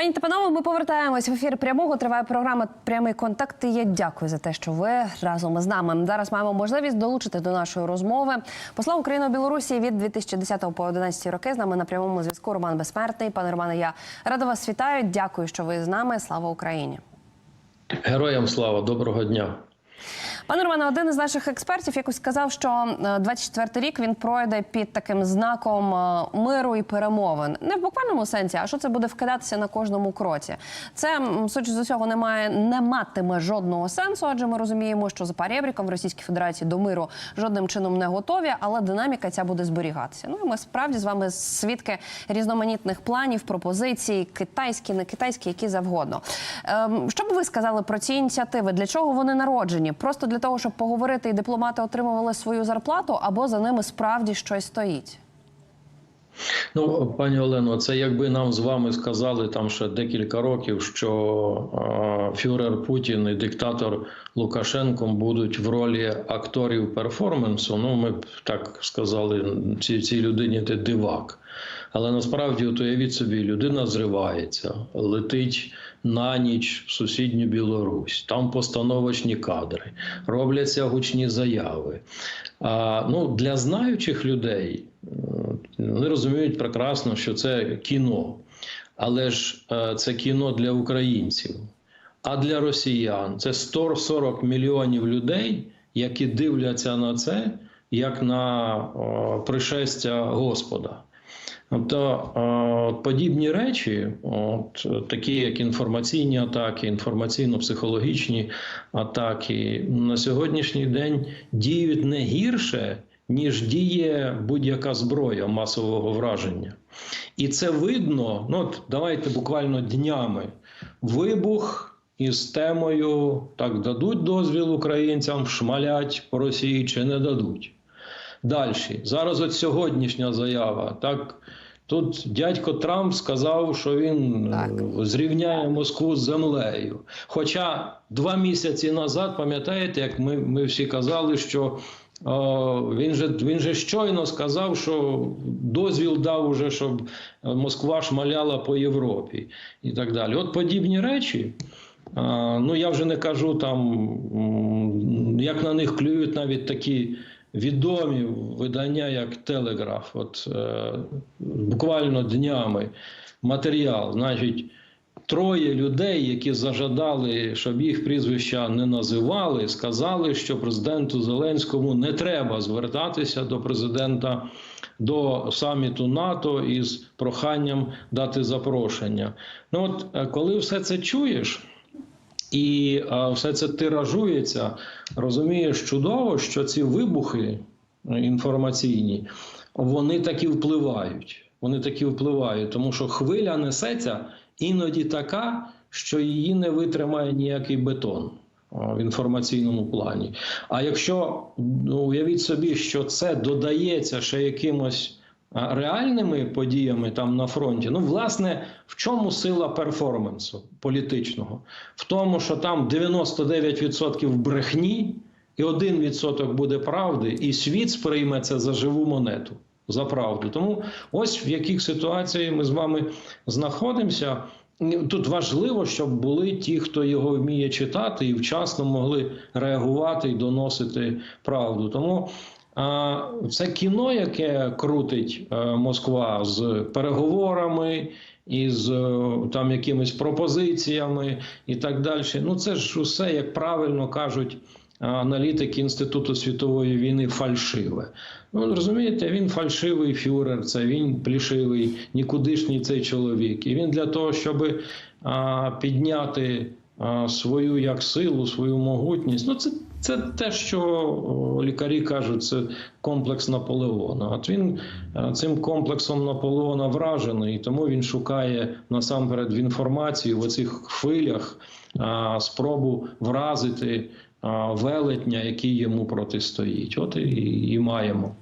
Пані та панове, ми повертаємось в ефір прямого. Триває програма Прямий контакт. І Я дякую за те, що ви разом з нами. Зараз маємо можливість долучити до нашої розмови. Посла України у Білорусі від 2010 по 2011 роки. З нами на прямому зв'язку Роман Безсмертний. Пане Романе, я рада вас вітаю. Дякую, що ви з нами. Слава Україні. Героям слава, доброго дня. Пане Романе, один із наших експертів якось сказав, що 24-й рік він пройде під таким знаком е, миру і перемовин. Не в буквальному сенсі, а що це буде вкидатися на кожному кроці. Це судячи з усього не має не матиме жодного сенсу, адже ми розуміємо, що за парєбріком в Російській Федерації до миру жодним чином не готові, але динаміка ця буде зберігатися. Ну і ми справді з вами свідки різноманітних планів, пропозицій, китайські, не китайські, які завгодно. Ем, що б ви сказали про ці ініціативи? Для чого вони народжені? Просто для того, щоб поговорити і дипломати отримували свою зарплату, або за ними справді щось стоїть? Ну, пані Олено, це якби нам з вами сказали там ще декілька років, що фюрер Путін і диктатор Лукашенко будуть в ролі акторів перформансу. Ну, ми б так сказали, цій, цій людині ти дивак. Але насправді, от уявіть собі, людина зривається, летить на ніч в сусідню Білорусь, там постановочні кадри, робляться гучні заяви. А, ну, Для знаючих людей вони розуміють прекрасно, що це кіно, але ж е, це кіно для українців. А для росіян це 140 мільйонів людей, які дивляться на це як на о, пришестя Господа. Тобто е, подібні речі, от такі як інформаційні атаки, інформаційно-психологічні атаки, на сьогоднішній день діють не гірше, ніж діє будь-яка зброя масового враження. І це видно. Ну от давайте буквально днями вибух. Із темою так дадуть дозвіл українцям шмалять по Росії чи не дадуть. Далі, зараз от сьогоднішня заява. Так тут дядько Трамп сказав, що він Так. е, зрівняє Москву з землею. Хоча два місяці назад, пам'ятаєте, як ми, ми всі казали, що він же він же щойно сказав, що дозвіл дав уже, щоб Москва шмаляла по Європі і так далі. От подібні речі. Ну я вже не кажу там, як на них клюють навіть такі відомі видання, як Телеграф. От е, буквально днями матеріал, значить. Троє людей, які зажадали, щоб їх прізвища не називали, сказали, що президенту Зеленському не треба звертатися до президента до саміту НАТО із проханням дати запрошення. Ну от е, коли все це чуєш. І все це тиражується, розумієш чудово, що ці вибухи е, інформаційні вони такі впливають. Вони такі впливають, тому що хвиля несеться іноді така, що її не витримає ніякий бетон в інформаційному плані. А якщо ну, уявіть собі, що це додається ще якимось реальними подіями там на фронті, ну власне, в чому сила перформансу політичного? В тому, що там 99% брехні, і 1% буде правди, і світ сприйме це за живу монету. За правду. Тому ось в яких ситуаціях ми з вами знаходимося. Тут важливо, щоб були ті, хто його вміє читати, і вчасно могли реагувати і доносити правду. Тому а, це кіно, яке крутить Москва з переговорами і з е, там якимись пропозиціями і так далі. Ну це ж усе, як правильно кажуть аналітики Інституту світової війни, фальшиве. Ну розумієте, він фальшивий фюрер, це він плішивий, нікудишній цей чоловік. І він для того, щоб підняти свою як силу, свою могутність. Ну це. Це те, що лікарі кажуть, це комплекс Наполеона. От він е, цим комплексом Наполеона вражений, і тому він шукає насамперед в інформації в оцих хвилях спробу вразити велетня, який йому протистоїть. От і, і маємо.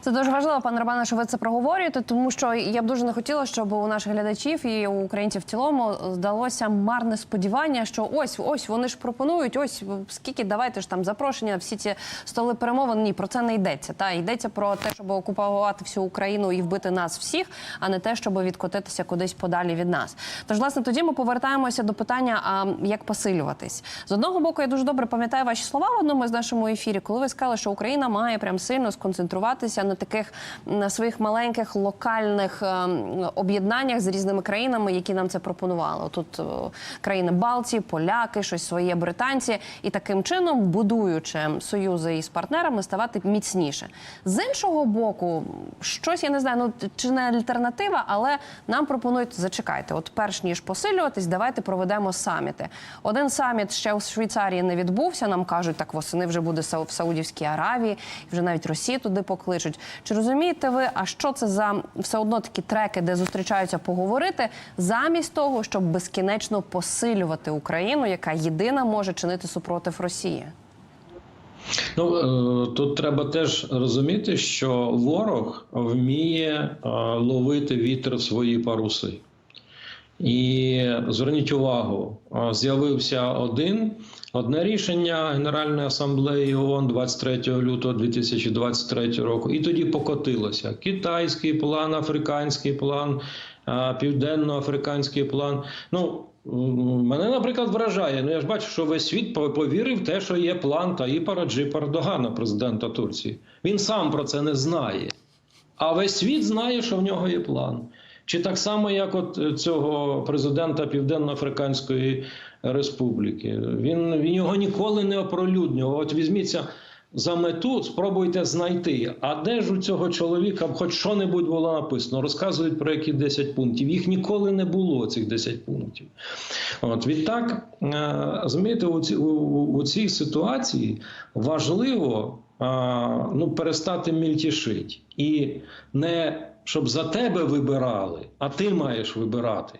Це дуже важливо, пане Романе, що ви це проговорюєте, тому що я б дуже не хотіла, щоб у наших глядачів і у українців в цілому здалося марне сподівання, що ось ось вони ж пропонують, ось скільки давайте ж там запрошення, всі ці столи перемовин. Ні, про це не йдеться. Та йдеться про те, щоб окупувати всю Україну і вбити нас всіх, а не те, щоб відкотитися кудись подалі від нас. Тож, власне, тоді ми повертаємося до питання, а як посилюватись з одного боку. Я дуже добре пам'ятаю ваші слова в одному з нашому ефірі, коли ви сказали, що Україна має прям сильно сконцентруватися на таких на своїх маленьких локальних ем, об'єднаннях з різними країнами, які нам це пропонували. Тут е, країни Балтії, поляки, щось своє британці, і таким чином, будуючи союзи із партнерами, ставати міцніше. З іншого боку, щось я не знаю, ну чи не альтернатива, але нам пропонують зачекайте. От перш ніж посилюватись, давайте проведемо саміти. Один саміт ще у Швейцарії не відбувся. Нам кажуть, так восени вже буде в Саудівській Аравії, вже навіть Росію туди покличуть. Чи розумієте ви, а що це за все одно такі треки, де зустрічаються поговорити, замість того, щоб безкінечно посилювати Україну, яка єдина може чинити супротив Росії? Ну е, тут треба теж розуміти, що ворог вміє е, ловити вітер в свої паруси. І зверніть увагу, е, з'явився один одне рішення Генеральної асамблеї ООН 23 лютого 2023 року, і тоді покотилося китайський план, африканський план, південно-африканський план. Ну мене, наприклад, вражає. Ну я ж бачу, що весь світ повірив в те, що є план Таїпа Раджипа Ердогана, президента Турції. Він сам про це не знає. А весь світ знає, що в нього є план. Чи так само, як от е, цього президента Південно-Африканської Республіки. Він, він його ніколи не оприлюднював. От візьміться за мету, спробуйте знайти. А де ж у цього чоловіка хоч що-небудь було написано? Розказують про які 10 пунктів. Їх ніколи не було, цих 10 пунктів. От відтак, е, у, ці- у, у цій ситуації важливо а, ну, перестати мільтішити. І не щоб за тебе вибирали, а ти маєш вибирати,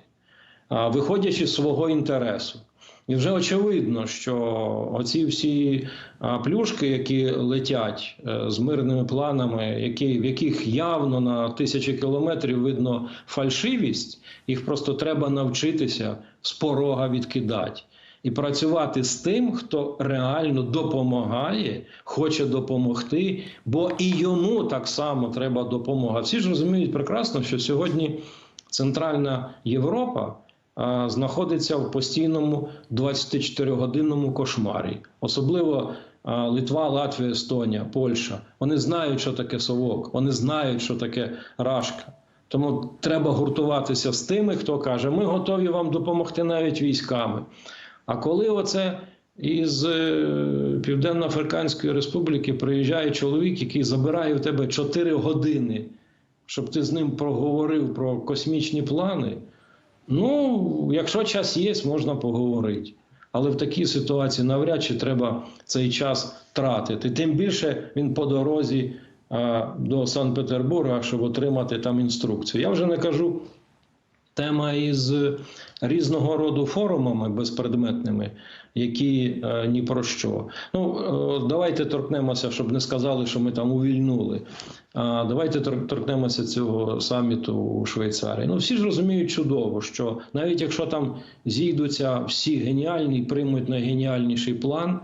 виходячи з свого інтересу. І вже очевидно, що оці всі плюшки, які летять е, з мирними планами, які, в яких явно на тисячі кілометрів видно фальшивість, їх просто треба навчитися з порога відкидати. І працювати з тим, хто реально допомагає, хоче допомогти, бо і йому так само треба допомога. Всі ж розуміють прекрасно, що сьогодні Центральна Європа знаходиться в постійному 24-годинному кошмарі, особливо Литва, Латвія, Естонія, Польща. Вони знають, що таке совок, вони знають, що таке рашка. Тому треба гуртуватися з тими, хто каже, ми готові вам допомогти навіть військами. А коли оце із е, Південно-Африканської Республіки приїжджає чоловік, який забирає в тебе 4 години, щоб ти з ним проговорив про космічні плани, ну, якщо час є, можна поговорити. Але в такій ситуації навряд чи треба цей час тратити. Тим більше він по дорозі а, до Санкт-Петербурга, щоб отримати там інструкцію. Я вже не кажу тема із різного роду форумами безпредметними, які е, ні про що. Ну е, давайте торкнемося, щоб не сказали, що ми там увільнули. А давайте тор- торкнемося цього саміту у Швейцарії. Ну всі ж розуміють чудово, що навіть якщо там зійдуться всі геніальні приймуть найгеніальніший план.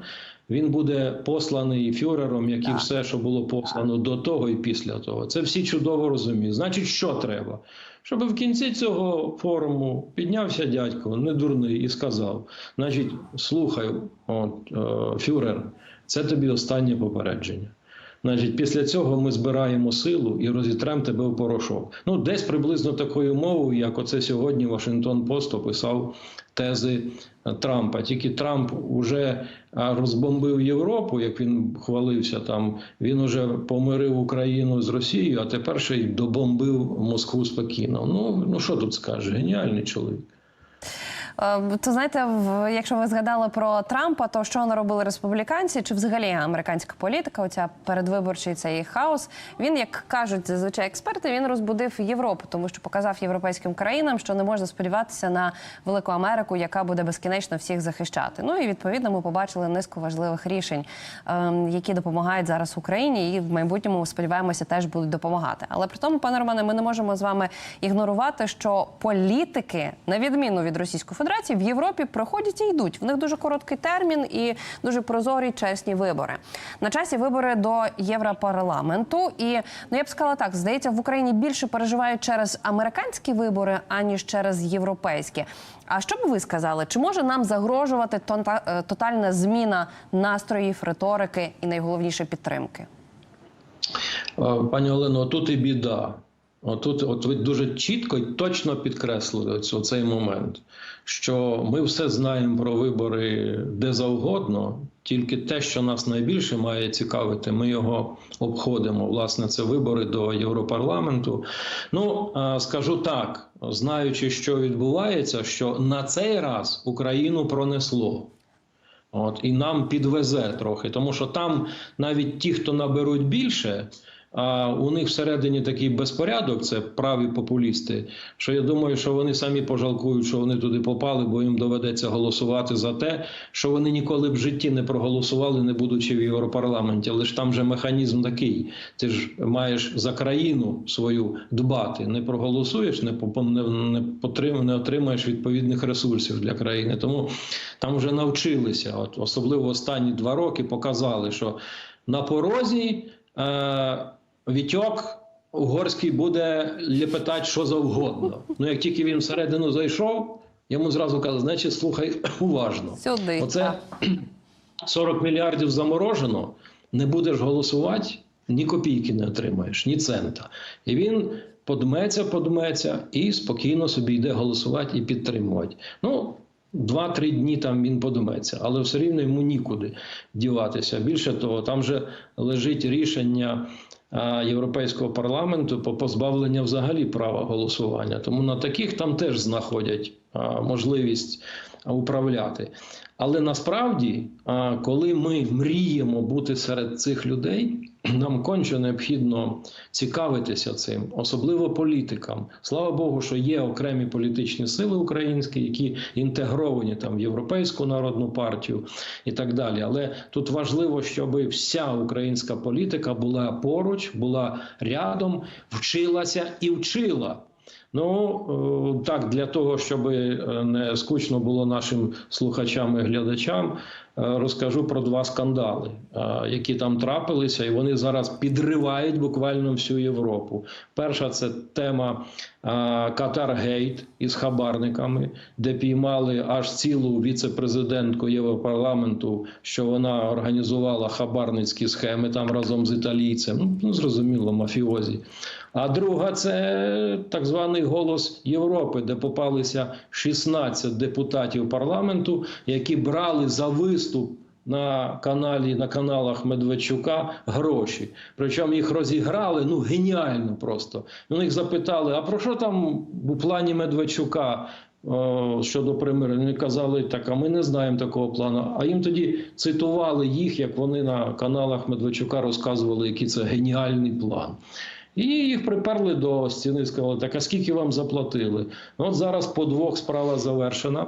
Він буде посланий фюрером, як і все, що було послано до того і після того. Це всі чудово розуміють. Значить, що треба? Щоб в кінці цього форуму піднявся дядько, не дурний, і сказав: значить, слухай, от, е, фюрер, це тобі останнє попередження. Значить, після цього ми збираємо силу і розітремо тебе в порошок. Ну, десь приблизно такою мовою, як оце сьогодні Вашингтон Пост описав тези е, Трампа. Тільки Трамп уже розбомбив Європу, як він хвалився там. Він уже помирив Україну з Росією, а тепер ще й добомбив Москву спокійно. Ну ну що тут скаже? Геніальний чоловік. Е, То знаєте, якщо ви згадали про Трампа, то що наробили республіканці, чи взагалі американська політика, оця передвиборчий цей хаос, він, як кажуть зазвичай експерти, він розбудив Європу, тому що показав європейським країнам, що не можна сподіватися на велику Америку, яка буде безкінечно всіх захищати. Ну і відповідно ми побачили низку важливих рішень, ем, які допомагають зараз Україні, і в майбутньому сподіваємося теж будуть допомагати. Але при тому, пане Романе, ми не можемо з вами ігнорувати, що політики, на відміну від Російської Федерації, в Європі проходять і йдуть. В них дуже короткий термін і дуже прозорі чесні вибори. На часі вибори до Європарламенту. І ну я б сказала так: здається, в Україні більше переживають через американські вибори аніж через європейські. А що б ви сказали? Чи може нам загрожувати е, тотальна зміна настроїв, риторики і найголовніше підтримки? Е, Пані Олено, тут і біда. Отут, от ви дуже чітко і точно підкреслили цей момент, що ми все знаємо про вибори де завгодно, тільки те, що нас найбільше має цікавити, ми його обходимо. Власне, це вибори до Європарламенту. Ну скажу так, знаючи, що відбувається, що на цей раз Україну пронесло. От, і нам підвезе трохи, тому що там навіть ті, хто наберуть більше, а у них всередині такий безпорядок, це праві популісти. Що я думаю, що вони самі пожалкують, що вони туди попали, бо їм доведеться голосувати за те, що вони ніколи в житті не проголосували, не будучи в Європарламенті. Але ж там же механізм такий: ти ж маєш за країну свою дбати. Не проголосуєш, не не, не отримаєш відповідних ресурсів для країни. Тому там вже навчилися. От особливо останні два роки показали, що на порозі е, Вітьок угорський буде лепетати що завгодно. Ну як тільки він всередину зайшов, йому зразу казали, значить, слухай уважно. Сюди Оце 40 мільярдів заморожено, не будеш голосувати, ні копійки не отримаєш, ні цента. І він подметься, подметься і спокійно собі йде голосувати і підтримувати. Ну, Два-три дні там він подумається, але все рівно йому нікуди діватися. Більше того, там же лежить рішення Європейського парламенту по позбавленню взагалі права голосування. Тому на таких там теж знаходять можливість управляти. Але насправді, коли ми мріємо бути серед цих людей, нам конче необхідно цікавитися цим, особливо політикам. Слава Богу, що є окремі політичні сили українські, які інтегровані там в Європейську народну партію і так далі. Але тут важливо, щоб вся українська політика була поруч, була рядом, вчилася і вчила. Ну е, так, для того, щоб е, не скучно було нашим слухачам і глядачам, е, розкажу про два скандали, які там трапилися, і вони зараз підривають буквально всю Європу. Перша це тема Катаргейт із хабарниками, де піймали аж цілу віце-президентку Європарламенту, що вона організувала хабарницькі схеми там разом з італійцем. Ну, Ну зрозуміло, мафіозі. А друга це так званий голос Європи, де попалися 16 депутатів парламенту, які брали за виступ. На каналі на каналах Медведчука гроші. Причому їх розіграли ну геніально просто. У них запитали: а про що там у плані Медведчука о, щодо примирення? Вони казали, так, а ми не знаємо такого плану. А їм тоді цитували їх, як вони на каналах Медведчука розказували, який це геніальний план. І їх приперли до стіни, сказали, так а скільки вам заплатили? От зараз по двох справа завершена.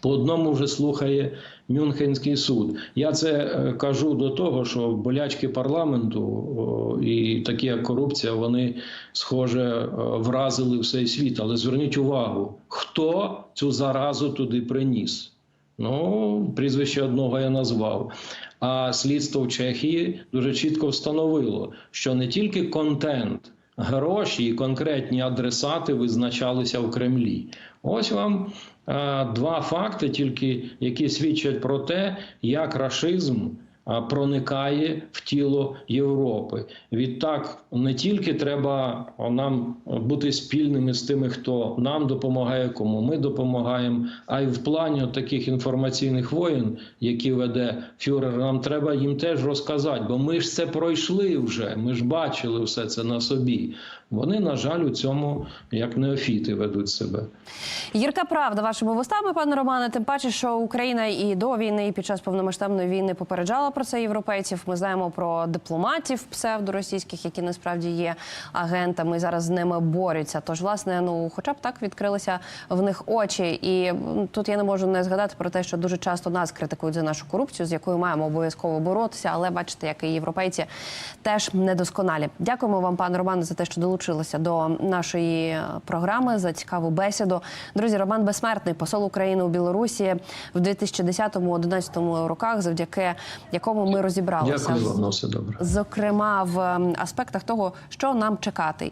По одному вже слухає Мюнхенський суд. Я це е, кажу до того, що болячки парламенту і такі як корупція, вони схоже е, вразили всей світ. Але зверніть увагу, хто цю заразу туди приніс. Ну, прізвище одного я назвав. А слідство в Чехії дуже чітко встановило, що не тільки контент, гроші і конкретні адресати визначалися в Кремлі. Ось вам а, два факти, тільки які свідчать про те, як рашизм проникає в тіло Європи. Відтак не тільки треба нам бути спільними з тими, хто нам допомагає, кому ми допомагаємо, а й в плані таких інформаційних воєн, які веде фюрер, нам треба їм теж розказати, бо ми ж це пройшли вже. Ми ж бачили все це на собі. Вони, на жаль, у цьому як неофіти ведуть себе. Гірка правда вашими вустами, пане Романе. Тим паче, що Україна і до війни, і під час повномасштабної війни попереджала про це європейців. Ми знаємо про дипломатів псевдоросійських, які насправді є агентами і зараз з ними борються. Тож, власне, ну хоча б так відкрилися в них очі. І тут я не можу не згадати про те, що дуже часто нас критикують за нашу корупцію, з якою маємо обов'язково боротися. Але бачите, як і європейці теж недосконалі. Дякуємо вам, пане Романе, за те, що долучилися до нашої е, програми за цікаву бесіду. Друзі, Роман Безсмертний, посол України у Білорусі в 2010-2011 роках, завдяки якому ми розібралися Дякую вам все добре. зокрема в ем, аспектах того, що нам чекати